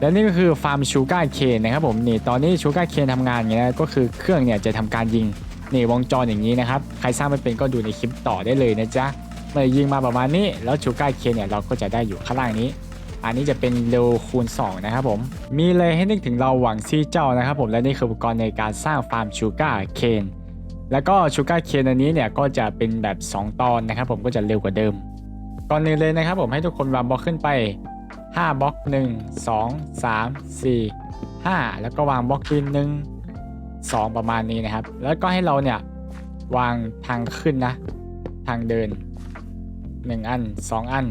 และนี่ก็คือฟาร์มชูการ์เคนนะครับผมนี่ตอนนี้ชูการ์เคนทำงานอย่างเงี้ยก็คือเครื่องเนี่ยจะทำการยิงนี่วงจรอย่างนี้นะครับใครสร้างไม่เป็นก็ดูในคลิปต่อได้เลยนะจ๊ะเมื่อยิงมาประมาณนี้แล้วชูการ์เคนเนี่ยเราก็จะได้อยู่ข้างล่างนี้ อันนี้จะเป็นเร็วคูณ 2 นะครับผม มีเลยให้นึกถึงเราหวังซี่เจ้านะครับผมและนี่คืออุปกรณ์ในการสร้างฟาร์มชูการ์เคนแล้วก็ชูการ์เคนอันนี้เนี่ยก็จะเป็นแบบ 2 ตอนนะครับผมก็จะเร็วกว่าเดิมก่อนหนึ่งเลยนะครับผมให้ทุกคนวางบล็อกขึ้นไป 5บล็อก1 2 3 4 5 แล้วก็วางบล็อกดินหนึ่ง2ประมาณนี้นะครับ แล้วก็ให้เราเนี่ยวางทางขึ้นนะ ทางเดิน 1 อัน 2 อัน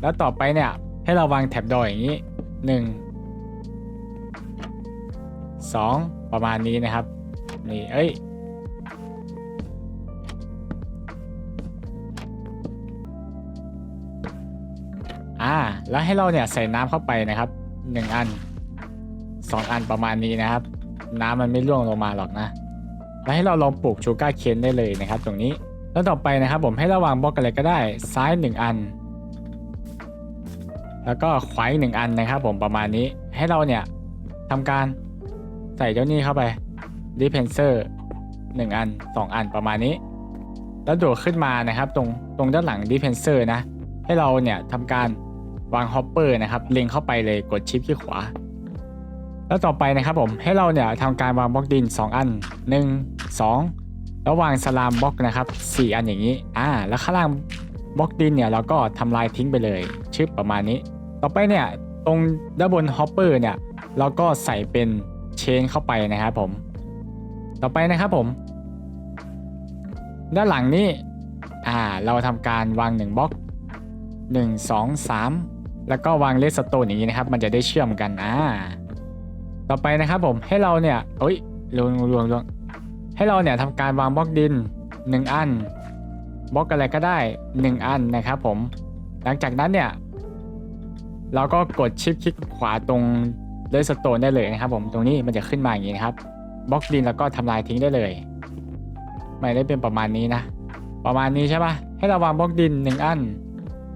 แล้วต่อไปเนี่ยให้เราวางแท็บดอยอย่างนี้ 1 2 ประมาณนี้นะครับ นี่ เอ้ย อ่า แล้วให้เราเนี่ยใส่น้ำเข้าไปนะครับ1อัน2อันประมาณนี้นะครับ น้ำมันไม่ร่วงลงมาหรอกนะ แล้วให้เราลองปลูกชูการ์เคนได้เลยนะครับ ตรงนี้แล้วต่อไปนะครับ ผมให้ระวางบล็อกอะไรก็ได้ซ้าย1อัน แล้วก็ขวาอีกหนึ่งอันนะครับ ผมประมาณนี้ให้เราเนี่ยทำการใส่เจ้านี้เข้าไปดิเพนเซอร์หนึ่งอันสองอันประมาณนี้ แล้วโดดขึ้นมานะครับ ตรงตรงด้านหลังดิเพนเซอร์นะ ให้เราเนี่ยทำการ วางฮอปเปอร์นะครับเล็งเข้าไปเลยกดชิปที่ขวา แล้วต่อไปนะครับผมให้เราเนี่ยทำการวางบล็อกดิน 2 อัน 1 2 แล้ววางสลามบล็อกนะครับ 4 อันอย่างนี้อ่าแล้วข้างล่างบล็อกดินเนี่ยเราก็ทำลายทิ้งไปเลยชึบประมาณนี้ ต่อไปเนี่ยตรงด้านบนฮอปเปอร์เนี่ยเราก็ใส่เป็นเชนเข้าไปนะครับผม ต่อไปนะครับผม ด้านหลังนี้อ่าเราทำการวาง1บล็อก 1 2 3 แล้วก็วางเลสโตนอย่างนี้นะครับ มันจะได้เชื่อมกันอ่าต่อไปนะครับผมให้เราเนี่ยเอ้ยลวงลวงลวงให้เราเนี่ยทำการวางบล็อกดิน 1 อันบล็อกอะไรก็ได้ 1 อันนะครับผม หลังจากนั้นเนี่ย เราก็กดชิปคลิกขวาตรงเลสโตนได้เลยนะครับ ผมตรงนี้มันจะขึ้นมาอย่างนี้นะครับบล็อกดินแล้วก็ทำลายทิ้งได้เลยไม่ได้เป็นประมาณนี้นะ ประมาณนี้ใช่ปะให้เราวางบล็อกดิน 1 อัน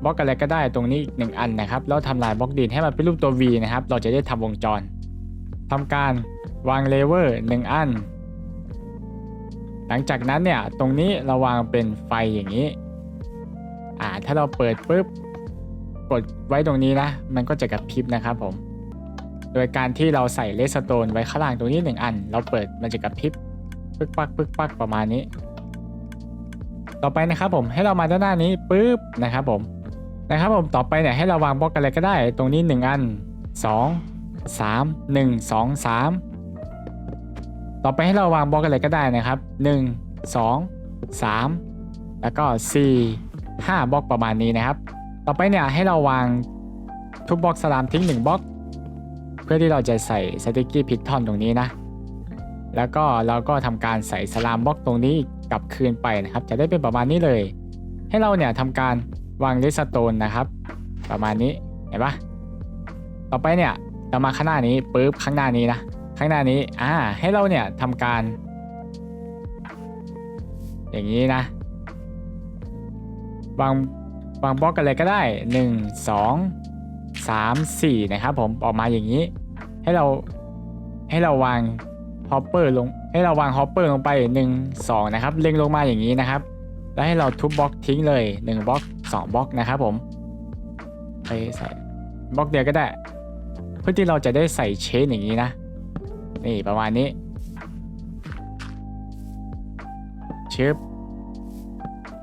บล็อกอะไรก็ได้ตรงนี้อีกหนึ่งอันนะครับแล้วทำลายบล็อกดินให้มันเป็นรูปตัว V นะครับ เราจะได้ทำวงจรทำการวางเลเวอร์1อัน หลังจากนั้นเนี่ยตรงนี้เราวางเป็นไฟอย่างนี้อ่าถ้าเราเปิดปุ๊บกดไว้ตรงนี้นะ มันก็จะกระพริบนะครับผมโดยการที่เราใส่เลสโตนไว้ข้างล่างตรงนี้หนึ่งอัน เราเปิดมันจะกระพริบปึ๊กปักปึ๊กปักประมาณนี้ ต่อไปนะครับผมให้เรามาด้านหน้านี้ปุ๊บนะครับผม นะครับผมต่อไปเนี่ยให้เราวางบล็อกอะไรก็ได้ ตรงนี้ 1 อัน 2 3 1 2 3 ต่อไปให้เราวางบล็อกอะไรก็ได้นะครับ 1 2 3 แล้วก็ 4 5บล็อกประมาณนี้นะครับ ต่อไปเนี่ยให้เราวางทุกบล็อกสลามทิ้ง1บล็อก เพื่อที่เราจะใส่สติกกี้พิททอนตรงนี้นะ แล้วก็เราก็ทำการใส่สลามบล็อกตรงนี้กลับคืนไปนะครับ จะได้เป็นประมาณนี้เลย ให้เราเนี่ยทำการ วางเลสโตนนะครับ ประมาณนี้เห็นปะต่อไปเนี่ยเรามาข้างหน้านี้ปุ๊บข้างหน้านี้นะข้างหน้านี้อ่าให้เราเนี่ยทำการ อย่างนี้นะ วางวางบล็อกกันเลยก็ได้ 1 2 3 4 นะครับผมออกมาอย่างนี้ ให้เราให้เราวางฮอปเปอร์ลงให้เราวางฮอปเปอร์ลงไป 1 2 นะครับ เล็งลงมาอย่างนี้นะครับ แล้วให้เราทุบบล็อกทิ้งเลย 1บล็อก 2บล็อกนะครับผมไปใส่บล็อกเดียวก็ได้ เพื่อที่เราจะได้ใส่เชนอย่างนี้นะ นี่ประมาณนี้ชึบ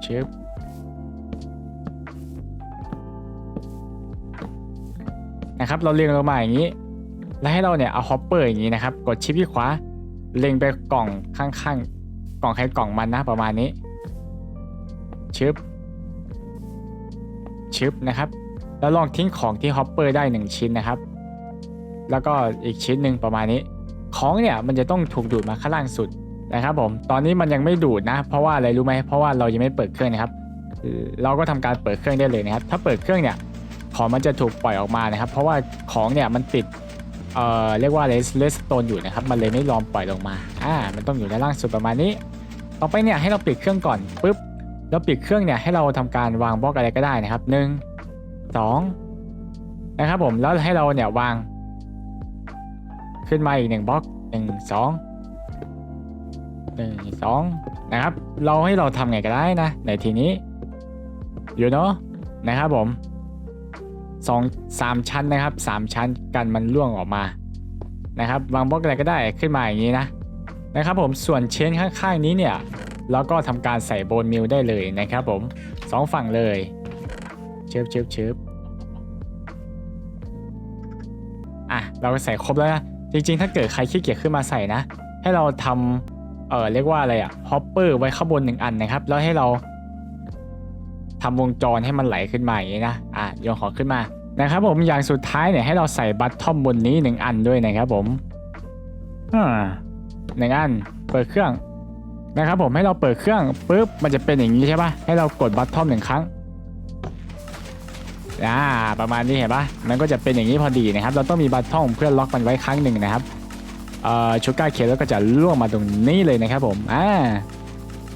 ชึบนะครับเราเรียงลงมาอย่างนี้ แล้วให้เราเนี่ยเอาฮอปเปอร์อย่างนี้นะครับ กดชิปที่ขวาเล็งไปกล่องข้างๆกล่องใครกล่องมันนะประมาณนี้ชึบ ชึบนะครับ แล้วลองทิ้งของที่ฮอปเปอร์ได้ 1 ชิ้นนะครับ แล้วก็อีกชิ้นหนึ่งประมาณนี้ ของเนี่ยมันจะต้องถูกดูดมาข้างล่างสุดนะครับผมตอนนี้มันยังไม่ดูดนะ เพราะว่าอะไรรู้ไหมเพราะว่าเรายังไม่เปิดเครื่องนะครับ เราก็ทำการเปิดเครื่องได้เลยนะครับ ถ้าเปิดเครื่องเนี่ยของมันจะถูกปล่อยออกมานะครับ เพราะว่าของเนี่ยมันติดเอ่อเรียกว่าเลสเลสโตนอยู่นะครับ มันเลยไม่ยอมปล่อยลงมาอ่ามันต้องอยู่ด้านล่างสุดประมาณนี้ ต่อไปเนี่ยให้เราปิดเครื่องก่อนปุ๊บ แล้วปิดเครื่องเนี่ยให้เราทำการวางบล็อกอะไรก็ได้นะครับหนึ่งสองนะครับผมแล้วให้เราเนี่ยวาง ขึ้นมาอีกหนึ่งบล็อกหนึ่งสองหนึ่งสองนะครับ เราให้เราทำไงก็ได้นะ ในทีนี้อยู่เนาะนะครับผมสองสามชั้นนะครับสามชั้นกันมันล่วงออกมานะครับ วางบล็อกอะไรก็ได้ขึ้นมาอย่างนี้นะนะครับผมส่วนเชนข้างๆนี้เนี่ย เราก็ทำการใส่โบนมิลได้เลยนะครับผมสองฝั่งเลยเชิบเชิบเชิบอะเราใส่ครบแล้วนะจริงๆ ถ้าเกิดใครขี้เกียจขึ้นมาใส่นะ ให้เราทำเออเรียกว่าอะไรอะฮอปเปอร์ไว้ข้างบนหนึ่งอันนะครับ แล้วให้เราทำวงจรให้มันไหลขึ้นมาอย่างนี้นะอะโยนของขึ้นมานะครับผมอย่างสุดท้ายเนี่ยให้เราใส่บัตทอมบนนี้หนึ่งอันด้วยนะครับผมอ่าหนึ่งอันเปิดเครื่อง นะครับผมให้เราเปิดเครื่องปุ๊บมันจะเป็นอย่างนี้ใช่ปะให้เรากดบัตทอมหนึ่งครั้งอ่าประมาณนี้เห็นปะมันก็จะเป็นอย่างนี้พอดีนะครับ เราต้องมีบัตทองเพื่อล็อกมันไว้ครั้งหนึ่งนะครับเอ่อชูการ์เคสแล้วก็จะล่วงมาตรงนี้เลยนะครับผมอ่า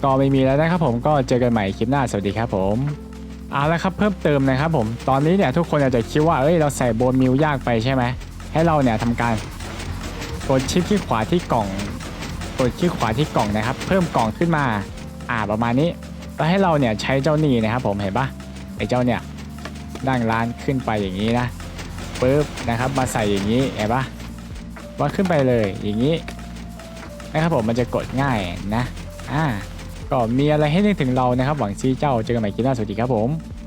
ก็ไม่มีแล้วนะครับผมก็เจอกันใหม่คลิปหน้าสวัสดีครับผมเอาละครับเพิ่มเติมนะครับผมตอนนี้เนี่ยทุกคนอาจจะคิดว่าเอ้ยเราใส่โบนมิลยากไปใช่ไหมให้เราเนี่ยทำการกดชิปที่ขวาที่กล่อง กดที่ขวาที่กล่องนะครับ เพิ่มกล่องขึ้นมา อ่าประมาณนี้แล้วให้เราเนี่ยใช้เจ้านี่นะครับ ผมเห็นปะไอ้เจ้าเนี่ยนั่งร้านขึ้นไปอย่างนี้นะปุ๊บนะครับ มาใส่อย่างนี้เห็นปะว่าขึ้นไปเลยอย่างนี้นะครับผมมันจะกดง่ายนะอ่าก็มีอะไรให้นึกถึงเรานะครับ หวังซีเจ้าเจอกันใหม่คลิปหน้าสวัสดีครับผม